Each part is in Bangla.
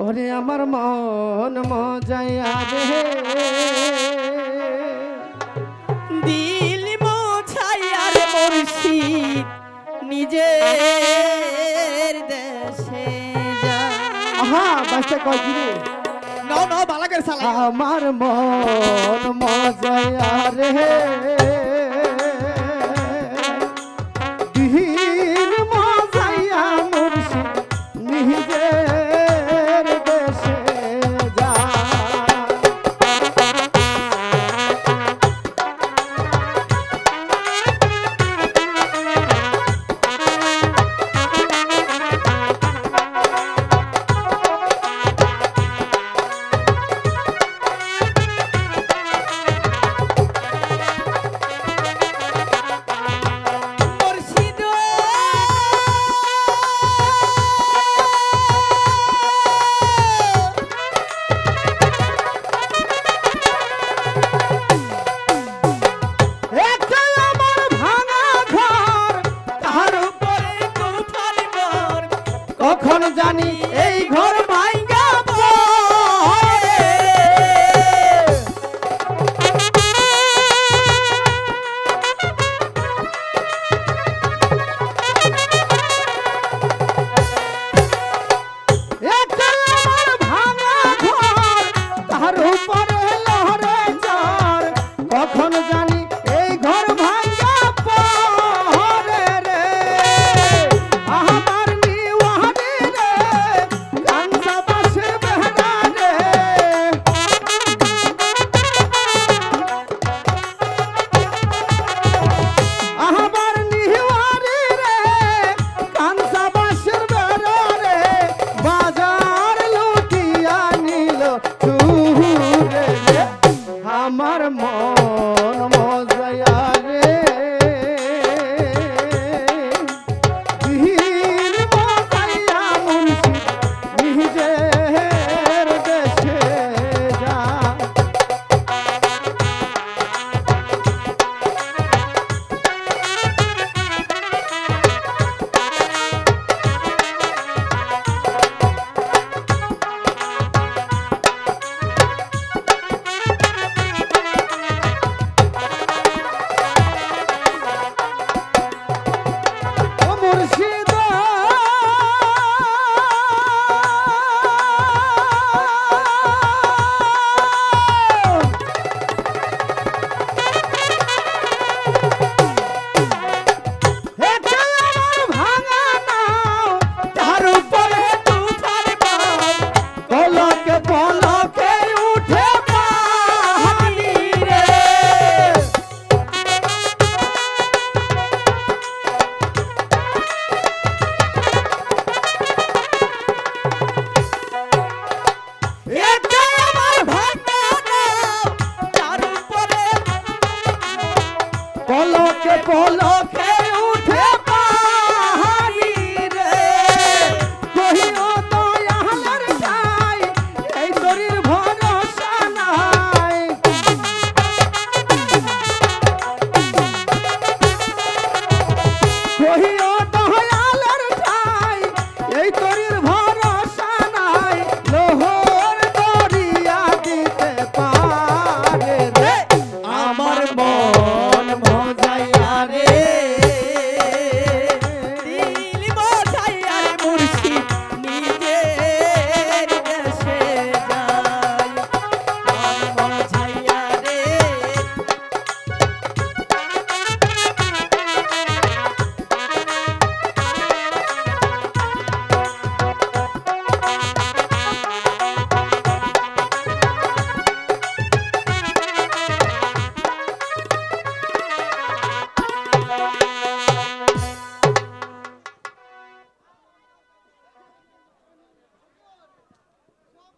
ওরে আমার মন মজাইয়া রে দিল মোছাইয়া রে মুর্শিদ নিজে দেশে যা আহা বাসটা কই রে? নাও নাও বালাকের সালা আমার মন মজাইয়া রে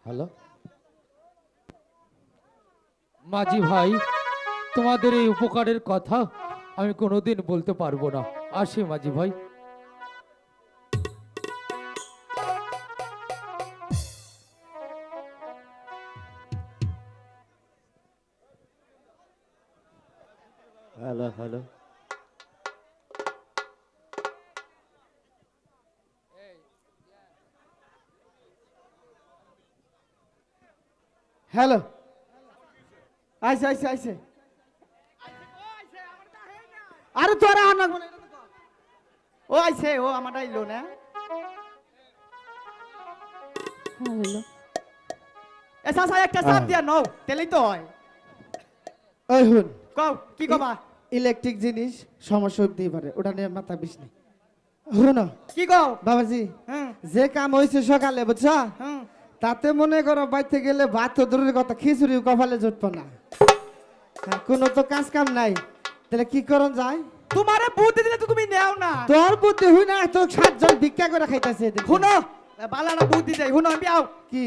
হ্যালো? মাঝি ভাই তোমাদের এই উপকারের কথা আমি কোনোদিন বলতে পারব না। আসি মাঝি ভাই। Hello hello. হ্যালো। আইসে আইসে আইসে। আরে তোরা বলে ও আইসে ও আমার আইলো না এ সাসা একটা চাপ দিয়া নও তেলেই তো হয়। ওই হুন। কও কি কবা? ইলেকট্রিক জিনিস সমস্যা হতেই পারে ওটা নিয়ে মাথা বিষ নেই। হুন। কি কও? বাবাজি হুম যে কাম হয়েছে সকালে বুঝছ? হুম তাতে মনে করো বাইতে গেলে ভাত তো দূরের কথা খিচুড়ি কপালে জুটবো না। কোনো তো কাজ কাম নাই। তাহলে কি করন যায়? তোমারে বুদ্ধি দিলে তো তুমি নেও না। তোর বুদ্ধি হই না তো সাতজন ভিক্ষা করে খাইতেছে শুনো বালারা বুদ্ধি দেয় শুনো আমি আও। কি?